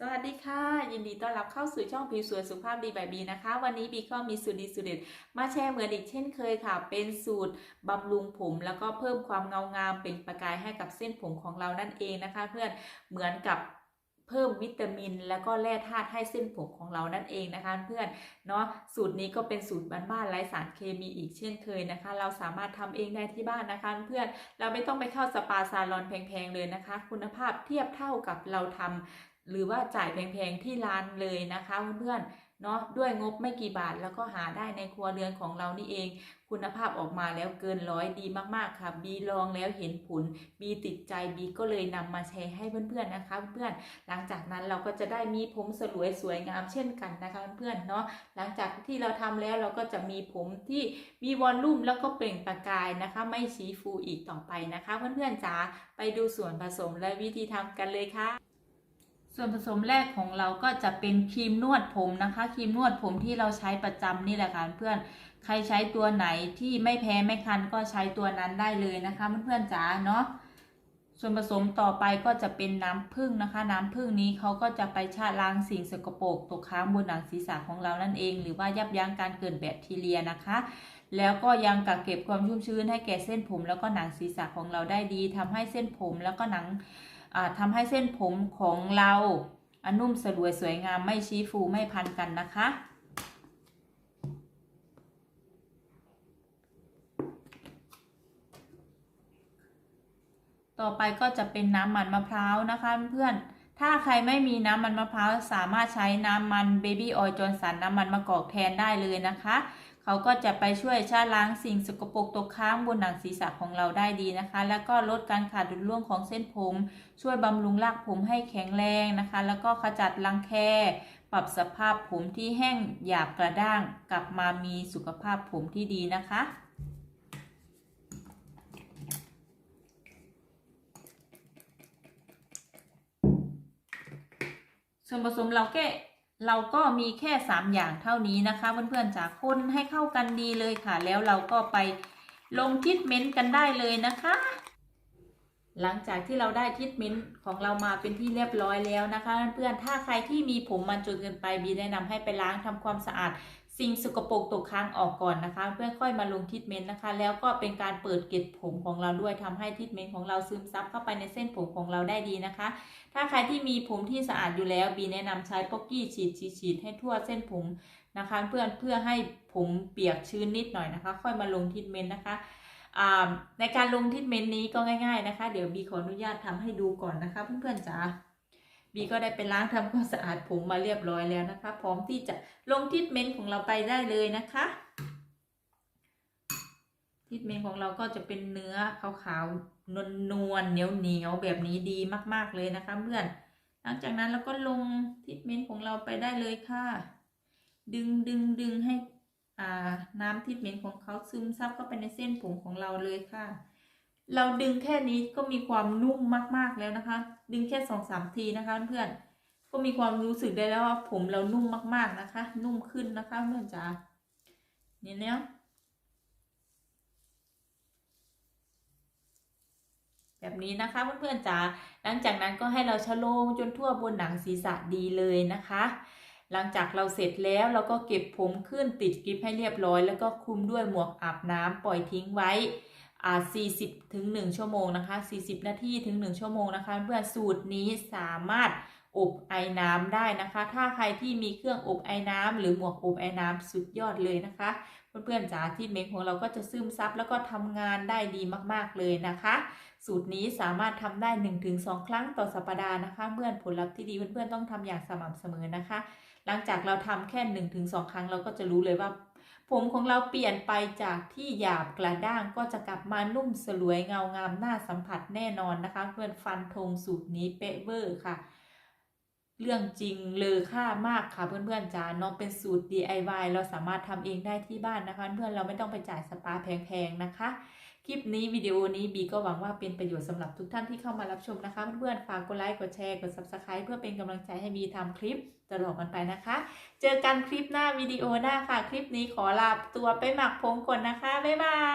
สวัสดีค่ะ ยินดีต้อนรับเข้าสู่ช่องผิวสวยสุขภาพดีแบบบีนะคะ วันนี้บีก็มีสูตรดีสูตรเด็ดมาแชร์เหมือนอีกเช่นเคยค่ะ เป็นสูตรบำรุงผม แล้วก็เพิ่มความเงางามเป็นประกายให้กับเส้นผมของเรานั่นเองนะคะ เพื่อนเหมือนกับเพิ่มวิตามิน แล้วก็แร่ธาตุให้เส้นผมของเรานั่นเองนะคะ เพื่อนเนาะสูตรนี้ก็เป็นสูตรบ้านๆไร้สารเคมีอีกเช่นเคยนะคะ เราสามารถทำเองได้ที่บ้านนะคะ เพื่อนเราไม่ต้องไปเข้าสปาซาลอนแพงๆเลยนะคะ คุณภาพเทียบเท่ากับเราทำ หรือว่าจ่ายแพงๆที่ร้านเลยนะคะเพื่อนๆเนาะด้วยงบไม่กี่บาทแล้วก็หาได้ในครัวเรือนของเรานี่เอง คุณภาพออกมาแล้วเกินร้อยดีมากๆค่ะ บีลองแล้วเห็นผล บีติดใจบีก็เลยนำมาแชร์ให้เพื่อนๆนะคะ เพื่อนๆหลังจากนั้นเราก็จะได้มีผมสลวยสวยงามเช่นกันนะคะเพื่อนๆเนาะหลังจากที่เราทำแล้วเราก็จะมีผมที่มีวอลลุ่มแล้วก็เปล่งประกายนะคะ ไม่ชี้ฟูอีกต่อไปนะคะ เพื่อนๆจ๋าไปดูส่วนผสมและวิธีทำกันเลยค่ะ ส่วนผสมแรกของเราก็จะเป็นครีมนวดผมนะคะครีมนวดผมที่เราใช้ประจำนี่แหละค่ะเพื่อนใครใช้ตัวไหนที่ไม่แพ้ไม่คันก็ใช้ตัวนั้นได้เลยนะคะเพื่อนๆจ๋าเนาะส่วนผสมต่อไปก็จะเป็นน้ำผึ้งนะคะ น้ำผึ้งนี้เขาก็จะไปชะล้างสิ่งสกปรกตกค้างบนหนังศีรษะของเรานั่นเอง หรือว่ายับยั้งการเกิดแบคทีเรียนะคะ แล้วก็ยังกักเก็บความชุ่มชื้นให้แก่เส้นผม แล้วก็หนังศีรษะของเราได้ดีทำให้เส้นผมแล้วก็หนัง ทำให้เส้นผมของเราอันนุ่มสลวยสวยงามไม่ชี้ฟูไม่พันกันนะคะ ต่อไปก็จะเป็นน้ำมันมะพร้าวนะคะเพื่อน ถ้าใครไม่มีน้ำมันมะพร้าวสามารถใช้น้ำมันเบบี้ออยล์จอร์สันน้ำมันมะกอกแทนได้เลยนะคะ เขาก็จะไปช่วยชะล้างสิ่งสกปรกตกค้างบนหนังศีรษะของเราได้ดีนะคะ แล้วก็ลดการขาดดุลร่วงของเส้นผม ช่วยบำรุงรากผมให้แข็งแรงนะคะ แล้วก็ขจัดรังแค ปรับสภาพผมที่แห้งหยาบกระด้าง กลับมามีสุขภาพผมที่ดีนะคะ ส่วนผสมเราแค่เราก็มีแค่ 3 อย่างเท่านี้นะคะเพื่อนๆจากคนให้เข้ากันดีเลยค่ะ แล้วเราก็ไปลงทิทเมนต์กันได้เลยนะคะ หลังจากที่เราได้ทิทเมนต์ของเรามาเป็นที่เรียบร้อยแล้วนะคะ เพื่อนๆถ้าใครที่มีผมมันจนเกินไปบีแนะนำให้ไปล้างทำความสะอาด สิ่งสกปรกตกค้างออกก่อนนะคะ เพื่อค่อยมาลงทิทเมนต์นะคะ แล้วก็เป็นการเปิดเกล็ดผมของเราด้วยทำให้ทิทเมนต์ของเราซึมซับเข้าไปในเส้นผมของเราได้ดีนะคะ ถ้าใครที่มีผมที่สะอาดอยู่แล้วบีแนะนำใช้ป๊อกกี้ฉีดฉีดให้ทั่วเส้นผมนะคะ เพื่อนเพื่อให้ผมเปียกชื้นนิดหน่อยนะคะ ค่อยมาลงทิทเมนต์นะคะอ่าในการลงทิทเมนต์นี้ก็ง่าย ๆนะคะ เดี๋ยวบีขออนุญาตทำให้ดูก่อนนะคะ เพื่อนๆจ๋า บีก็ได้ไปล้างทำความสะอาดผมมาเรียบร้อยแล้วนะคะ พร้อมที่จะลงทิทเมนต์ของเราไปได้เลยนะคะทิทเมนต์ของเราก็จะเป็นเนื้อขาวๆนวลนวลๆเหนียวเหนียวๆแบบนี้ดีมาก ๆเลยนะคะเพื่อน หลังจากนั้นเราก็ลงทิทเมนต์ของเราไปได้เลยค่ะ ดึงดึงดึงให้น้ำทิทเมนต์ของเขาซึมซับเข้าไปในเส้นผมของเราเลยค่ะ เราดึงแค่นี้ก็มีความนุ่มมากๆแล้วนะคะ ดึงแค่สองสามทีนะคะเพื่อนก็มีความรู้สึกได้แล้วว่าผมเรานุ่มมากๆนะคะ นุ่มขึ้นนะคะเพื่อนจ๋าเนี่ยแล้วแบบนี้นะคะเพื่อนๆจ๋าหลังจากนั้นก็ให้เราชะโลมจนทั่วบนหนังศีรษะดีเลยนะคะ หลังจากเราเสร็จแล้วเราก็เก็บผมขึ้นติดกริปให้เรียบร้อย แล้วก็คลุมด้วยหมวกอาบน้ำปล่อยทิ้งไว้ 40ถึง1ชั่วโมงนะคะ 40 นาทีถึง 1 ชั่วโมงนะคะ เพื่อนสูตรนี้สามารถอบไอ้น้ำได้นะคะ ถ้าใครที่มีเครื่องอบไอ้น้ำหรือหมวกอบไอ้น้ำสุดยอดเลยนะคะ เพื่อนๆจ๋าที่เมคของเราก็จะซึมซับแล้วก็ทำงานได้ดีมากๆเลยนะคะ สูตรนี้สามารถทำได้ 1-2 ครั้งต่อสัปดาห์นะคะ เพื่อนผลลัพธ์ที่ดีเพื่อนๆต้องทำอย่างสม่ำเสมอนะคะ หลังจากเราทำแค่ 1-2 ครั้งเราก็จะรู้เลยว่า ผมของเราเปลี่ยนไปจากที่หยาบกระด้างก็จะกลับมานุ่มสลวยเงางามน่าสัมผัสแน่นอนนะคะ เพื่อนฟันธงสูตรนี้เป๊ะเวอร์ค่ะ เรื่องจริงเลอค่ามากค่ะเพื่อนๆจ๋าน้องเป็นสูตร DIY เราสามารถทำเองได้ที่บ้านนะคะ เพื่อนเราไม่ต้องไปจ่ายสปาแพงๆนะคะ คลิปนี้วิดีโอนี้บีก็หวังว่าเป็นประโยชน์สำหรับทุกท่านที่เข้ามารับชมนะคะ เพื่อนๆฝากกดไลค์กดแชร์กด Subscribe เพื่อเป็นกำลังใจให้บีทำคลิปตลอดกันไปนะคะ เจอกันคลิปหน้าวิดีโอหน้าค่ะ คลิปนี้ขอลาตัวไปหมักผมก่อนนะคะบ๊ายบาย